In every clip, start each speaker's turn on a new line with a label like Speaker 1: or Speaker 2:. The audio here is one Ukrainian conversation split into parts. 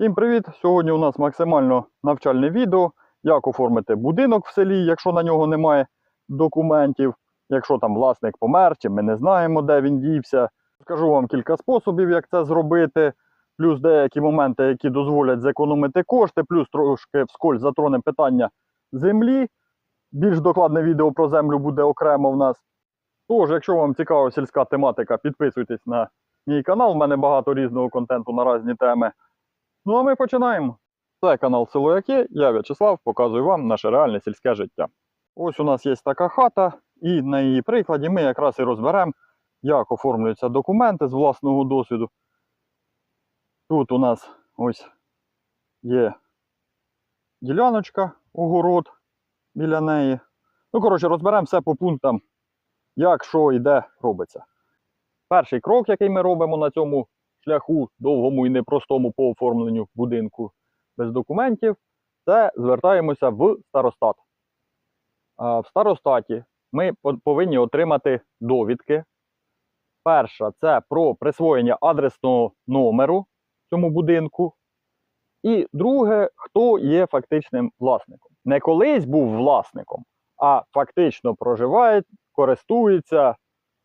Speaker 1: Всім привіт! Сьогодні у нас максимально навчальне відео, як оформити будинок в селі, якщо на нього немає документів, якщо там власник помер, чи ми не знаємо, де він дівся. Скажу вам кілька способів, як це зробити, плюс деякі моменти, які дозволять зекономити кошти, плюс трошки вскользь затронемо питання землі. Більш докладне відео про землю буде окремо в нас. Тож, якщо вам цікава сільська тематика, підписуйтесь на мій канал. У мене багато різного контенту на різні теми. Ну а ми починаємо. Це канал Село я В'ячеслав, показую вам наше реальне сільське життя. Ось у нас є така хата, і на її прикладі ми якраз і розберемо, як оформлюються документи з власного досвіду. Тут у нас ось є діляночка, огород біля неї. Ну, коротше, розберемо все по пунктам, як, що і де робиться. Перший крок, який ми робимо на цьому шляху довгому і непростому по оформленню будинку без документів, це звертаємося в старостат. В старостаті ми повинні отримати довідки. Перша це про присвоєння адресного номеру цьому будинку. І друге, хто є фактичним власником. Не колись був власником, а фактично проживає, користується,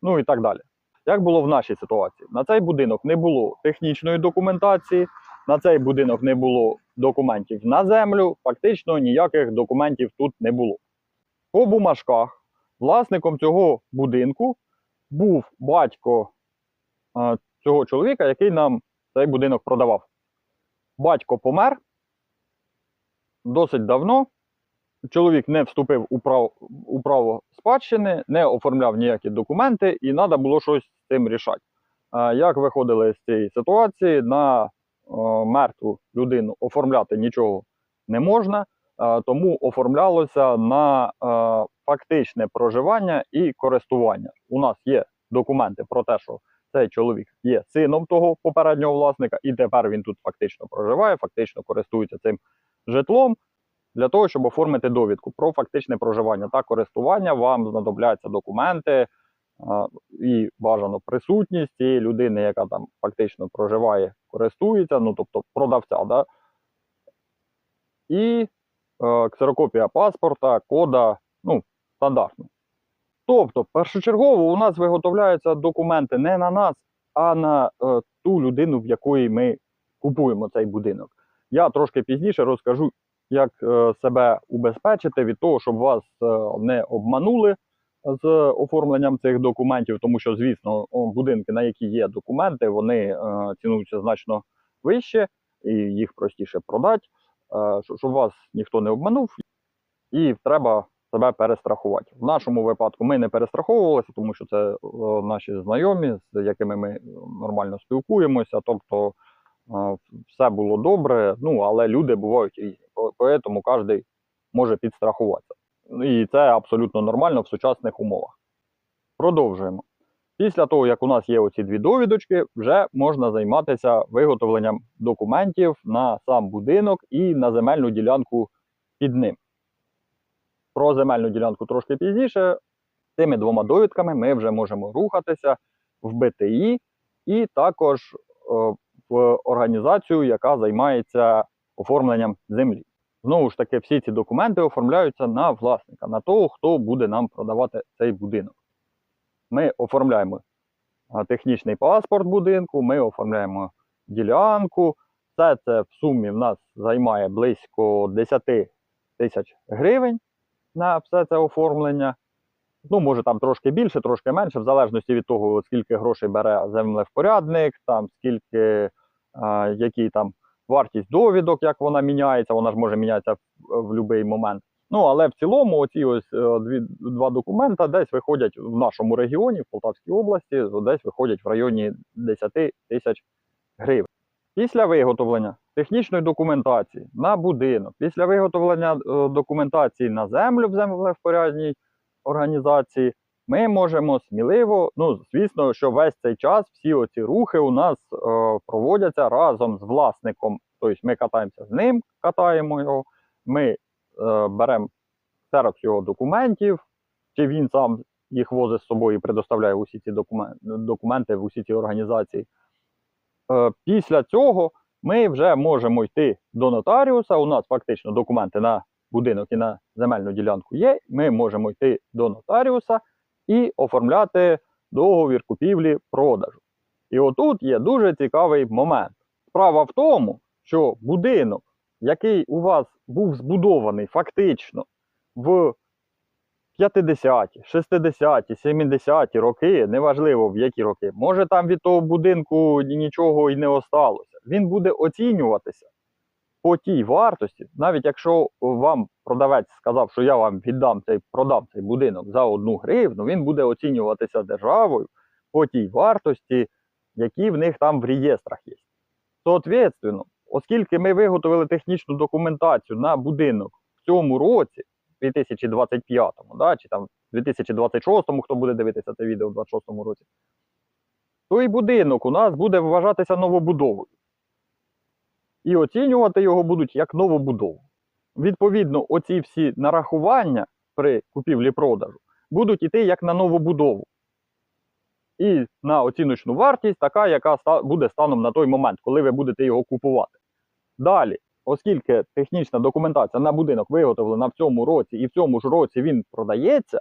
Speaker 1: ну і так далі. Як було в нашій ситуації? На цей будинок не було технічної документації, на цей будинок не було документів на землю, фактично ніяких документів тут не було. По бумажках власником цього будинку був батько цього чоловіка, який нам цей будинок продавав. Батько помер досить давно. Чоловік не вступив у право, у право спадщини, не оформляв ніякі документи, і треба було щось цим рішати. Як виходили з цієї ситуації, на мертву людину оформляти нічого не можна, тому оформлялося на фактичне проживання і користування. У нас є документи про те, що цей чоловік є сином того попереднього власника, і тепер він тут фактично проживає, фактично користується цим житлом. Для того, щоб оформити довідку про фактичне проживання та користування, вам знадобляться документи і бажано присутність цієї людини, яка там фактично проживає, користується, ну тобто продавця, да? і е, ксерокопія паспорта, кода, ну, стандартно. Тобто, першочергово у нас виготовляються документи не на нас, а на е, ту людину, в якої ми купуємо цей будинок. Я трошки пізніше розкажу, як е, себе убезпечити від того, щоб вас е, не обманули з оформленням цих документів, тому що, звісно, будинки, на які є документи, вони е, цінуються значно вище і їх простіше продати, е, щоб- вас ніхто не обманув, і треба себе перестрахувати. В нашому випадку ми не перестраховувалися, тому що це е, наші знайомі, з якими ми нормально спілкуємося. Тобто все було добре, ну але люди бувають різні, тому кожен може підстрахуватися. І це абсолютно нормально в сучасних умовах. Продовжуємо. Після того, як у нас є оці дві довідочки, вже можна займатися виготовленням документів на сам будинок і на земельну ділянку під ним. Про земельну ділянку трошки пізніше. Цими двома довідками ми вже можемо рухатися в БТІ і також е, в організацію, яка займається оформленням землі. Знову ж таки, всі ці документи оформляються на власника, на того, хто буде нам продавати цей будинок. Ми оформляємо технічний паспорт будинку, ми оформляємо ділянку. Все це в сумі в нас займає близько 10 тисяч гривень на все це оформлення. Ну, може там трошки більше, трошки менше, в залежності від того, скільки грошей бере землевпорядник, там скільки, а, який там вартість довідок, як вона міняється, вона ж може мінятися в, будь-який момент. Ну, але в цілому, оці ось е, дві, два документа десь виходять в нашому регіоні, в Полтавській області, десь виходять в районі 10 тисяч гривень. Після виготовлення технічної документації на будинок, після виготовлення е, документації на землю в землевпорядній організації, ми можемо сміливо, ну звісно, що весь цей час всі оці рухи у нас е, проводяться разом з власником. Тобто ми катаємося з ним, катаємо його, ми е, беремо ксерокс його документів, чи він сам їх возить з собою і предоставляє усі ці документи, документи в усі ці організації. Е, після цього ми вже можемо йти до нотаріуса. У нас фактично документи на будинок і на земельну ділянку є. Ми можемо йти до нотаріуса і оформляти договір купівлі-продажу. І отут є дуже цікавий момент. Справа в тому, що будинок, який у вас був збудований фактично в 50-ті, 60-ті, 70-ті роки, неважливо в які роки, може там від того будинку нічого і не осталося. Він буде оцінюватися по тій вартості, навіть якщо вам продавець сказав, що я вам віддам цей продам цей будинок за одну гривну, він буде оцінюватися державою по тій вартості, які в них там в реєстрах є. Соответственно, оскільки ми виготовили технічну документацію на будинок в цьому році, 2025-му, да, чи там 2026-му, хто буде дивитися це відео в 26-му році, той будинок у нас буде вважатися новобудовою. І оцінювати його будуть як новобудову. Відповідно, оці всі нарахування при купівлі-продажу будуть іти як на новобудову. І на оціночну вартість, така, яка буде станом на той момент, коли ви будете його купувати. Далі, оскільки технічна документація на будинок виготовлена в цьому році, і в цьому ж році він продається,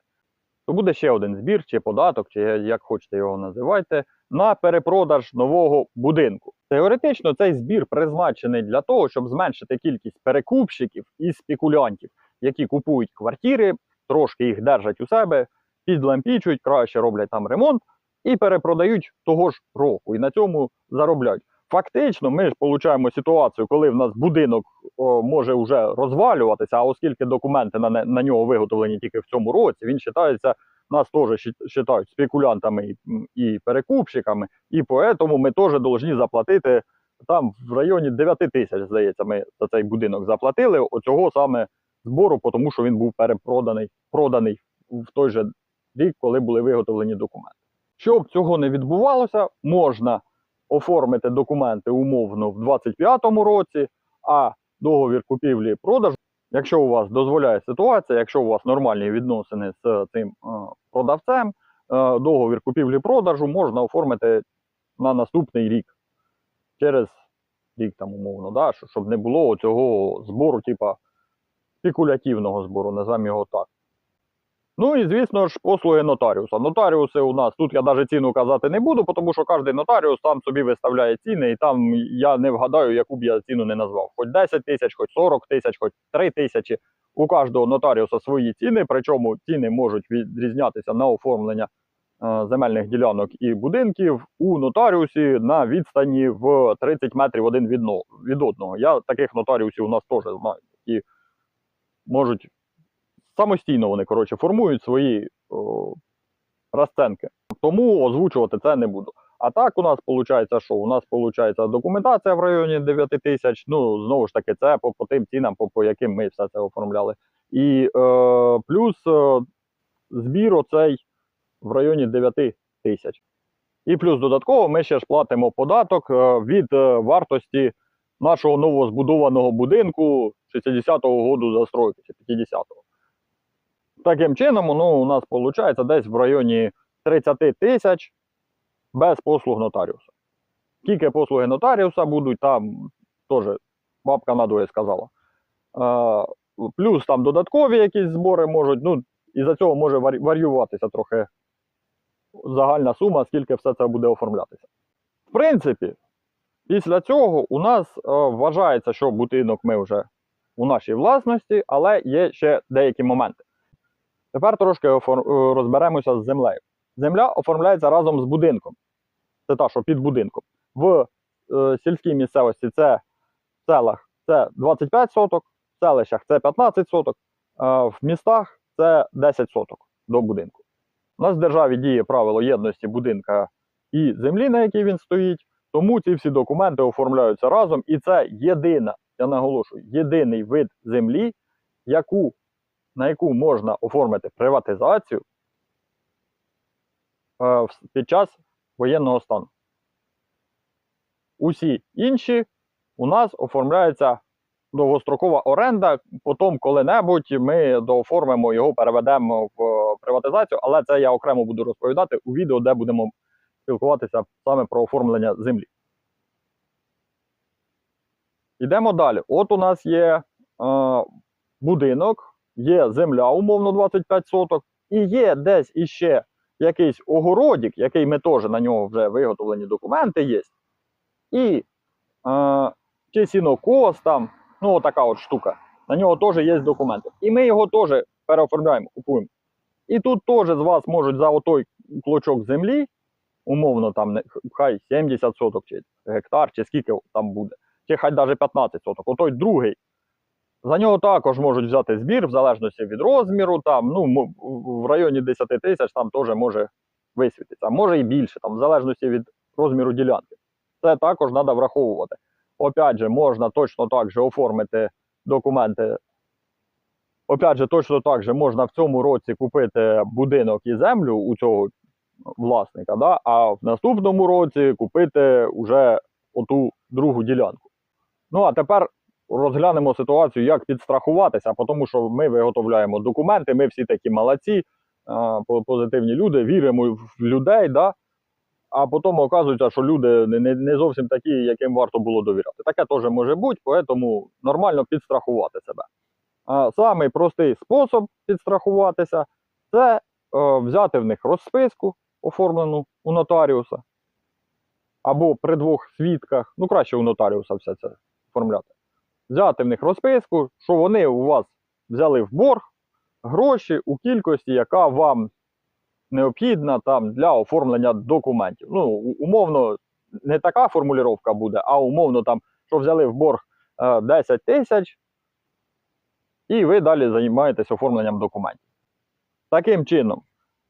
Speaker 1: то буде ще один збір, чи податок, чи як хочете його називайте, на перепродаж нового будинку. Теоретично цей збір призначений для того, щоб зменшити кількість перекупщиків і спекулянтів, які купують квартири, трошки їх держать у себе, підлампічують, краще роблять там ремонт і перепродають того ж року. І на цьому заробляють. Фактично, ми ж получаємо ситуацію, коли в нас будинок о, може вже розвалюватися, а оскільки документи на, на нього виготовлені тільки в цьому році, він вважається, нас теж вважають спекулянтами і, і перекупщиками, і тому ми теж повинні заплатити там в районі 9 тисяч, здається, ми за цей будинок заплатили оцього саме збору, тому що він був перепроданий, проданий в той же рік, коли були виготовлені документи. Щоб цього не відбувалося, можна оформити документи умовно в 2025 році, а договір купівлі-продажу, якщо у вас дозволяє ситуація, якщо у вас нормальні відносини з цим е, продавцем, е, договір купівлі-продажу можна оформити на наступний рік, через рік там умовно, да, щоб не було цього збору, типа спекулятивного збору, називаємо його так. Ну і звісно ж, послуги нотаріуса. Нотаріуси у нас тут я навіть ціну казати не буду, тому що кожен нотаріус там собі виставляє ціни, і там я не вгадаю, яку б я ціну не назвав. Хоч 10 тисяч, хоч 40 тисяч, хоч 3 тисячі. У кожного нотаріуса свої ціни, причому ціни можуть відрізнятися на оформлення е, земельних ділянок і будинків у нотаріусі на відстані в 30 метрів один від, одного. Я таких нотаріусів у нас теж знаю, які можуть самостійно вони коротше формують свої о, розценки. Тому озвучувати це не буду. А так у нас виходить, що у нас виходить документація в районі 9 тисяч. Ну знову ж таки, це по, по тим цінам, по, по яким ми все це оформляли. І е, плюс е, збір оцей в районі 9 тисяч. І плюс додатково ми ще ж платимо податок е, від е, вартості нашого новозбудованого будинку 60-го году застройки чи 50-го. Таким чином, ну, у нас виходить десь в районі 30 тисяч без послуг нотаріуса. Тільки послуги нотаріуса будуть, там теж бабка надує сказала. Е, плюс там додаткові якісь збори можуть, ну, і за цього може варі- варіюватися трохи загальна сума, скільки все це буде оформлятися. В принципі, після цього у нас е, вважається, що будинок ми вже у нашій власності, але є ще деякі моменти. Тепер трошки е, розберемося з землею. Земля оформляється разом з будинком. Це та, що під будинком. В е, сільській місцевості це в селах це 25 соток, в селищах це 15 соток, а в містах це 10 соток до будинку. У нас в державі діє правило єдності будинка і землі, на якій він стоїть, тому ці всі документи оформляються разом, і це єдина, я наголошую, єдиний вид землі, яку, на яку можна оформити приватизацію е, під час воєнного стану. Усі інші у нас оформляється довгострокова оренда. Потім коли-небудь ми дооформимо його, переведемо в е, приватизацію, але це я окремо буду розповідати у відео, де будемо спілкуватися саме про оформлення землі. Йдемо далі. От у нас є е, будинок, є земля, умовно 25 соток, і є десь іще якийсь огородик, який ми теж на нього вже виготовлені документи є. І е, чи сінокос там, ну така от штука. На нього теж є документи. І ми його теж переоформляємо, купуємо. І тут теж з вас можуть за отой клочок землі, умовно там хай 70 соток, чи гектар, чи скільки там буде, чи хай навіть 15 соток. Отой другий. За нього також можуть взяти збір в залежності від розміру, там, ну, в районі 10 тисяч там теж може висвітитися, може і більше, там, в залежності від розміру ділянки. Це також треба враховувати. Опять же, можна точно так же оформити документи. Опять же, точно так же можна в цьому році купити будинок і землю у цього власника, да? а в наступному році купити вже оту другу ділянку. Ну а тепер розглянемо ситуацію, як підстрахуватися, тому що ми виготовляємо документи, ми всі такі молодці, позитивні люди, віримо в людей, да? а потім оказується, що люди не, зовсім такі, яким варто було довіряти. Таке теж може бути, тому нормально підстрахувати себе. А, самий простий спосіб підстрахуватися це е, взяти в них розписку, оформлену у нотаріуса, або при двох свідках, ну краще у нотаріуса все це оформляти. Взяти в них розписку, що вони у вас взяли в борг гроші у кількості, яка вам необхідна там для оформлення документів. Ну, умовно, не така формулювання буде, а умовно там, що взяли в борг е, 10 тисяч, і ви далі займаєтесь оформленням документів. Таким чином,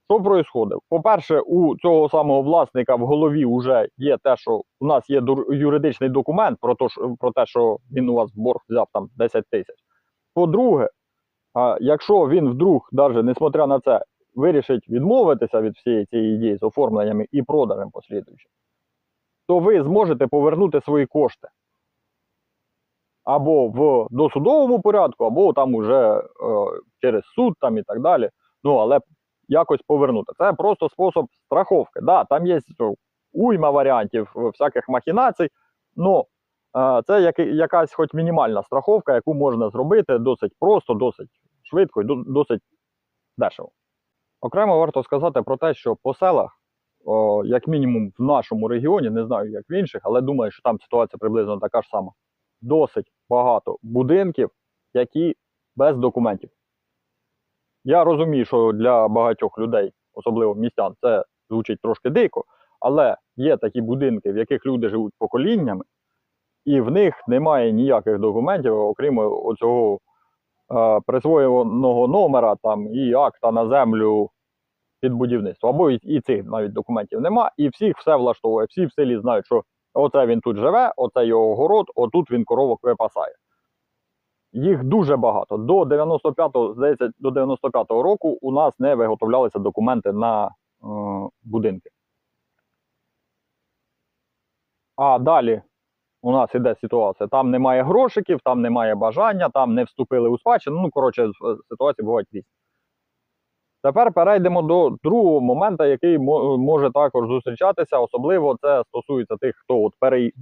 Speaker 1: що відбувається? По-перше, у цього самого власника в голові вже є те, що у нас є юридичний документ про те, про те, що він у вас в борг взяв там 10 тисяч. По-друге, якщо він вдруг, навіть несмотря на це, вирішить відмовитися від всієї цієї ідеї з оформленнями і продажем послідуючим, то ви зможете повернути свої кошти або в досудовому порядку, або там уже е, через суд там і так далі. Ну, але якось повернути. Це просто спосіб страховки. Да, там є уйма варіантів всяких махінацій, але це як, якась хоч мінімальна страховка, яку можна зробити досить просто, досить швидко і досить дешево. Окремо варто сказати про те, що по селах, о, як мінімум в нашому регіоні, не знаю як в інших, але думаю, що там ситуація приблизно така ж сама. Досить багато будинків, які без документів. Я розумію, що для багатьох людей, особливо містян, це звучить трошки дико, але є такі будинки, в яких люди живуть поколіннями, і в них немає ніяких документів, окрім оцього е, присвоєного номера там, і акта на землю під будівництво. Або і, і цих навіть документів нема, і всіх все влаштовує. Всі в селі знають, що оце він тут живе, оце його город, отут він коровок випасає. Їх дуже багато. До 95-го, здається, до 95-го року у нас не виготовлялися документи на е, будинки. А далі у нас іде ситуація. Там немає грошиків, там немає бажання, там не вступили у спадщину. Ну, коротше, з- ситуації бувають різні. Тепер перейдемо до другого моменту, який може також зустрічатися. Особливо це стосується тих, хто от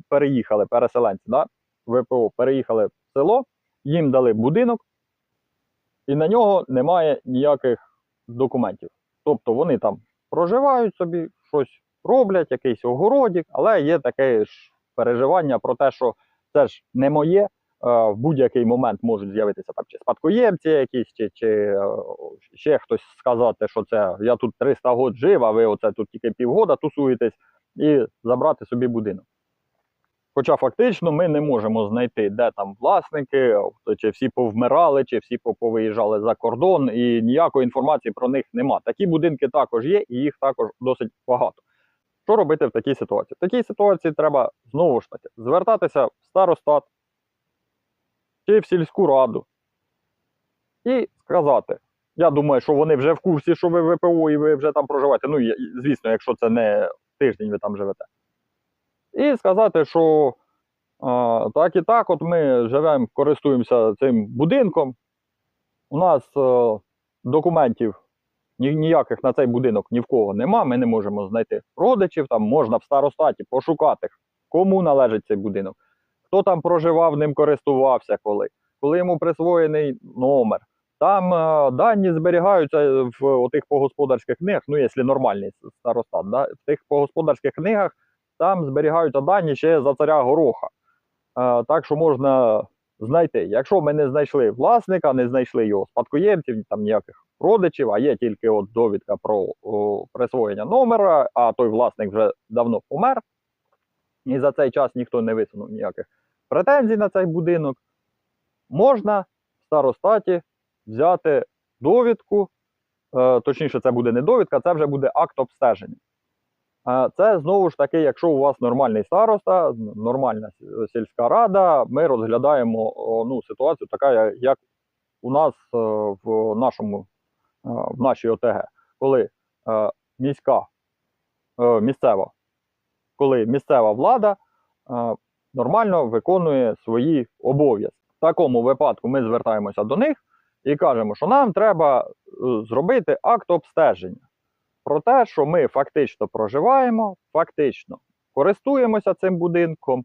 Speaker 1: переїхали, переселенці, да? ВПО переїхали в село, їм дали будинок, і на нього немає ніяких документів. Тобто вони там проживають собі, щось роблять, якийсь огородик, але є таке ж переживання про те, що це ж не моє. е, В будь-який момент можуть з'явитися там чи спадкоємці якісь, чи, чи е, ще хтось сказати, що це я тут 300 років жив, а ви оце тут тільки півгода тусуєтесь, і забрати собі будинок. Хоча фактично ми не можемо знайти, де там власники, чи всі повмирали, чи всі по- повиїжджали за кордон, і ніякої інформації про них нема. Такі будинки також є, і їх також досить багато. Що робити в такій ситуації? В такій ситуації треба знову ж таки звертатися в старостат чи в сільську раду і сказати. Я думаю, що вони вже в курсі, що ви ВПО і ви вже там проживаєте. Ну, звісно, якщо це не тиждень ви там живете. І сказати, що а, так і так, от ми живемо, користуємося цим будинком. У нас е, документів ніяких на цей будинок ні в кого нема. Ми не можемо знайти родичів. Там можна в старостаті пошукати, кому належить цей будинок, хто там проживав, ним користувався коли, коли йому присвоєний номер. Там е, дані зберігаються в отих погосподарських книгах, ну, якщо нормальний старостат, да? в тих погосподарських книгах там зберігаються дані ще за царя Гороха. Е, так що можна знайти. Якщо ми не знайшли власника, не знайшли його спадкоємців, там ніяких родичів, а є тільки от довідка про о, присвоєння номера, а той власник вже давно помер, і за цей час ніхто не висунув ніяких претензій на цей будинок, можна в старостаті взяти довідку, е, точніше, це буде не довідка, це вже буде акт обстеження. Це знову ж таки, якщо у вас нормальний староста, нормальна сільська рада, ми розглядаємо ну, ситуацію така, як у нас е, в нашому е, в нашій ОТГ, коли е, міська місцева, коли місцева влада нормально виконує свої обов'язки. В такому випадку ми звертаємося до них і кажемо, що нам треба зробити акт обстеження про те, що ми фактично проживаємо, фактично користуємося цим будинком,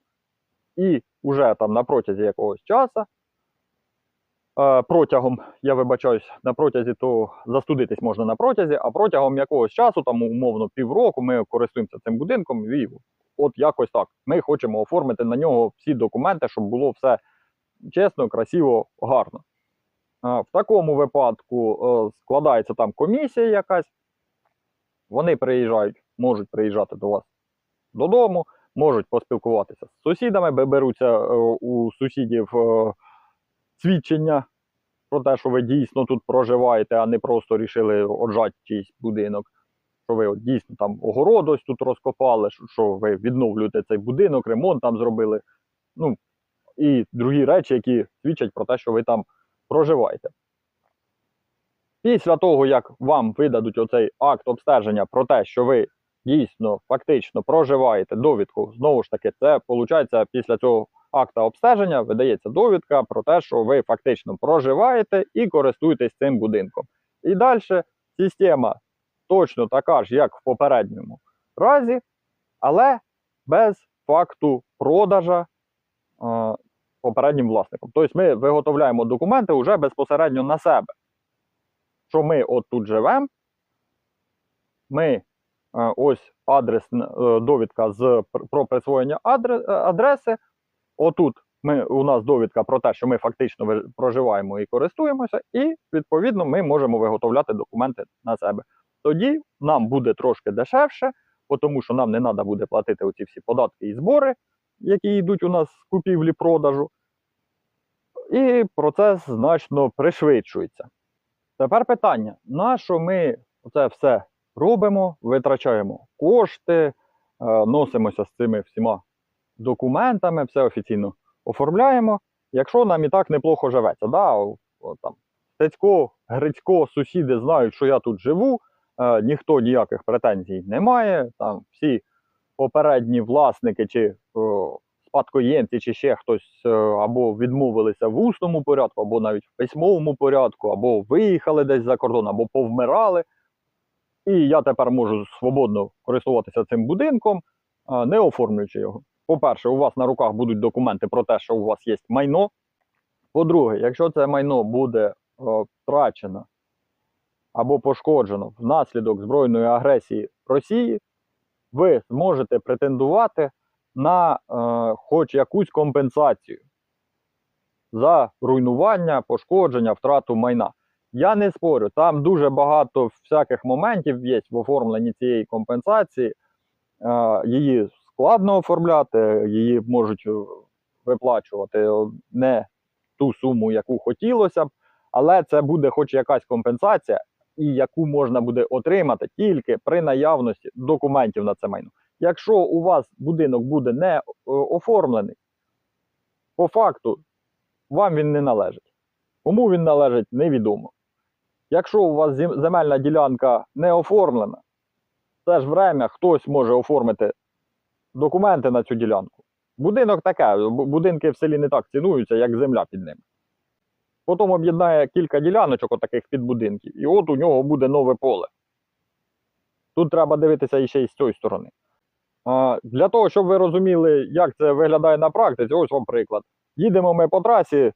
Speaker 1: і вже там на протязі якогось часу, е, протягом, я вибачаюсь, на протязі, то застудитись можна на протязі, а протягом якогось часу, там умовно півроку, ми користуємося цим будинком і от якось так. Ми хочемо оформити на нього всі документи, щоб було все чесно, красиво, гарно. Е, В такому випадку е, складається там комісія якась, вони приїжджають, можуть приїжджати до вас додому, можуть поспілкуватися з сусідами, бе- беруться е, у сусідів е, свідчення про те, що ви дійсно тут проживаєте, а не просто рішили оджати чийсь будинок. Що ви от дійсно там огород ось тут розкопали, що ви відновлюєте цей будинок, ремонт там зробили. Ну і другі речі, які свідчать про те, що ви там проживаєте. Після того, як вам видадуть оцей акт обстеження про те, що ви дійсно фактично проживаєте довідку, знову ж таки, це виходить після цього акта обстеження видається довідка про те, що ви фактично проживаєте і користуєтесь цим будинком. І далі система точно така ж, як в попередньому разі, але без факту продажа попереднім власником. Тобто ми виготовляємо документи вже безпосередньо на себе що ми от тут живемо. Ми е, ось адрес, е, довідка з про присвоєння е, адреси. Отут ми, у нас довідка про те, що ми фактично проживаємо і користуємося, і відповідно ми можемо виготовляти документи на себе. Тоді нам буде трошки дешевше, тому що нам не треба буде платити оці всі податки і збори, які йдуть у нас з купівлі-продажу. І процес значно пришвидшується. Тепер питання: на що ми це все робимо, витрачаємо кошти, е, носимося з цими всіма документами, все офіційно оформляємо, якщо нам і так неплохо живеться. Да? там, Стецько, Грицько, сусіди знають, що я тут живу, е, ніхто ніяких претензій не має. Там всі попередні власники чи спадкоємці, чи ще хтось е, або відмовилися в усному порядку, або навіть в письмовому порядку, або виїхали десь за кордон, або повмирали. І я тепер можу свободно користуватися цим будинком, не оформлюючи його. По-перше, у вас на руках будуть документи про те, що у вас є майно. По-друге, якщо це майно буде е, втрачено або пошкоджено внаслідок збройної агресії Росії, ви зможете претендувати на е, хоч якусь компенсацію за руйнування, пошкодження, втрату майна. Я не спорю, там дуже багато всяких моментів є в оформленні цієї компенсації. Е, її складно оформляти, її можуть е, виплачувати е, не ту суму, яку хотілося б, але це буде хоч якась компенсація, і яку можна буде отримати тільки при наявності документів на це майно. Якщо у вас будинок буде не е, оформлений, по факту вам він не належить. Кому він належить, невідомо. Якщо у вас земельна ділянка не оформлена, це ж время хтось може оформити документи на цю ділянку. Будинок таке, бу- будинки в селі не так цінуються, як земля під ними. Потім об'єднає кілька діляночок отаких під будинків, і от у нього буде нове поле. Тут треба дивитися іще і з цієї сторони. Для того, щоб ви розуміли, як це виглядає на практиці, ось вам приклад. Їдемо ми по трасі,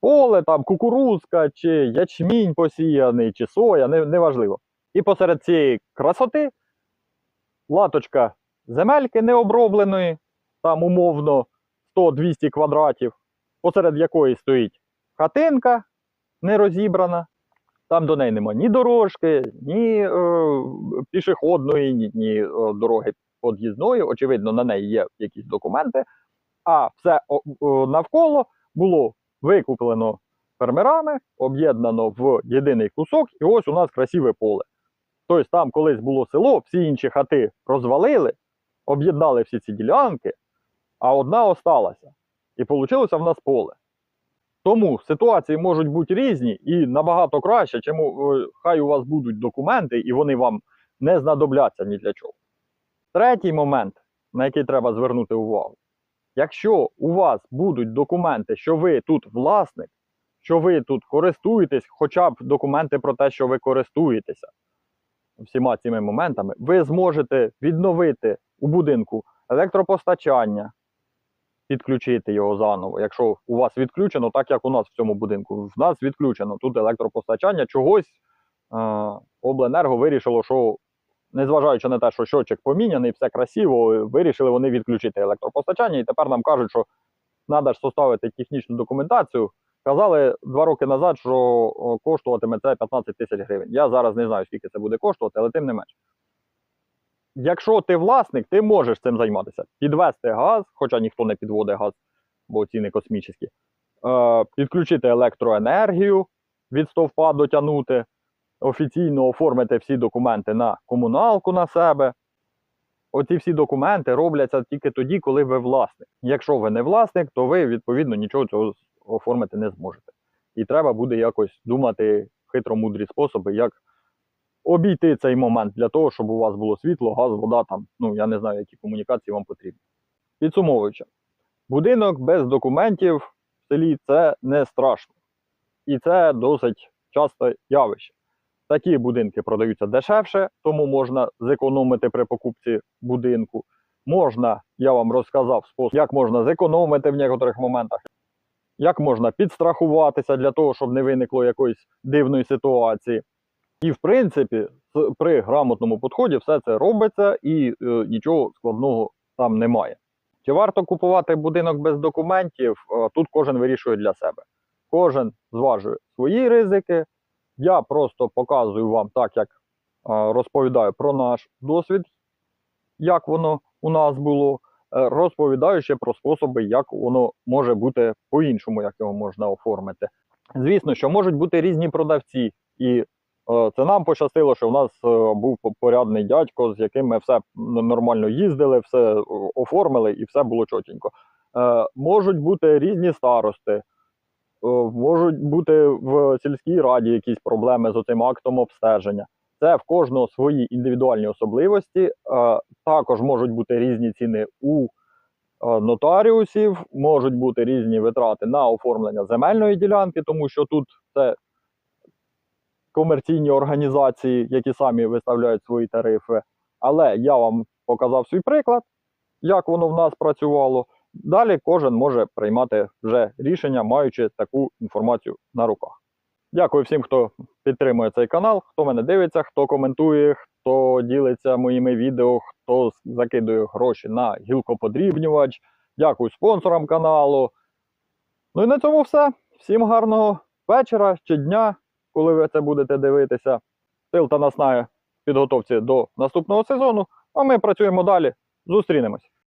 Speaker 1: поле, там кукурузка, чи ячмінь посіяний, чи соя, не- неважливо. І посеред цієї красоти латочка земельки необробленої, там умовно 100-200 квадратів, посеред якої стоїть хатинка нерозібрана. Там до неї нема ні дорожки, ні е, пішохідної, ні, ні е, дороги під'їзної. Очевидно, на неї є якісь документи. А все навколо було викуплено фермерами, об'єднано в єдиний кусок, і ось у нас красиве поле. Тобто там колись було село, всі інші хати розвалили, об'єднали всі ці ділянки, а одна осталася. І вийшло в нас поле. Тому ситуації можуть бути різні і набагато краще, чим е, хай у вас будуть документи, і вони вам не знадобляться ні для чого. Третій момент, на який треба звернути увагу. Якщо у вас будуть документи, що ви тут власник, що ви тут користуєтесь, хоча б документи про те, що ви користуєтеся всіма цими моментами, ви зможете відновити у будинку електропостачання, підключити його заново. Якщо у вас відключено, так як у нас в цьому будинку, в нас відключено тут електропостачання, чогось е, обленерго вирішило, що незважаючи на те, що щочик поміняний, все красиво, вирішили вони відключити електропостачання, і тепер нам кажуть, що треба ж составити технічну документацію. Казали два роки назад, що коштуватиме це 15 тисяч гривень. Я зараз не знаю, скільки це буде коштувати, але тим не менш. Якщо ти власник, ти можеш цим займатися. Підвести газ, хоча ніхто не підводить газ, бо ціни космічні. Е, підключити електроенергію від стовпа дотягнути, офіційно оформити всі документи на комуналку на себе. Оці всі документи робляться тільки тоді, коли ви власник. Якщо ви не власник, то ви відповідно нічого цього оформити не зможете. І треба буде якось думати хитромудрі способи, як обійти цей момент для того, щоб у вас було світло, газ, вода там. Ну я не знаю, які комунікації вам потрібні. Підсумовуючи, будинок без документів в селі це не страшно. І це досить часто явище. Такі будинки продаються дешевше, тому можна зекономити при покупці будинку. Можна, я вам розказав спосіб, як можна зекономити в некоторих моментах, як можна підстрахуватися для того, щоб не виникло якоїсь дивної ситуації. І, в принципі, при грамотному підході все це робиться і е, нічого складного там немає. Чи варто купувати будинок без документів? Е, Тут кожен вирішує для себе. Кожен зважує свої ризики. Я просто показую вам так, як розповідаю про наш досвід, як воно у нас було. Е, Розповідаю ще про способи, як воно може бути по-іншому, як його можна оформити. Звісно, що можуть бути різні продавці, і е, це нам пощастило, що в нас е, був порядний дядько, з яким ми все нормально їздили, все оформили і все було чотенько. Можуть бути різні старости, можуть бути в сільській раді якісь проблеми з цим актом обстеження. Це в кожного свої індивідуальні особливості. Е, Також можуть бути різні ціни у е, нотаріусів, можуть бути різні витрати на оформлення земельної ділянки, тому що тут це комерційні організації, які самі виставляють свої тарифи. Але я вам показав свій приклад, як воно в нас працювало. Далі кожен може приймати вже рішення, маючи таку інформацію на руках. Дякую всім, хто підтримує цей канал, хто мене дивиться, хто коментує, хто ділиться моїми відео, хто закидує гроші на гілкоподрібнювач. Дякую спонсорам каналу. Ну і на цьому все. Всім гарного вечора чи дня, коли ви це будете дивитися. Сил та наснаги в підготовці до наступного сезону. А ми працюємо далі. Зустрінемось.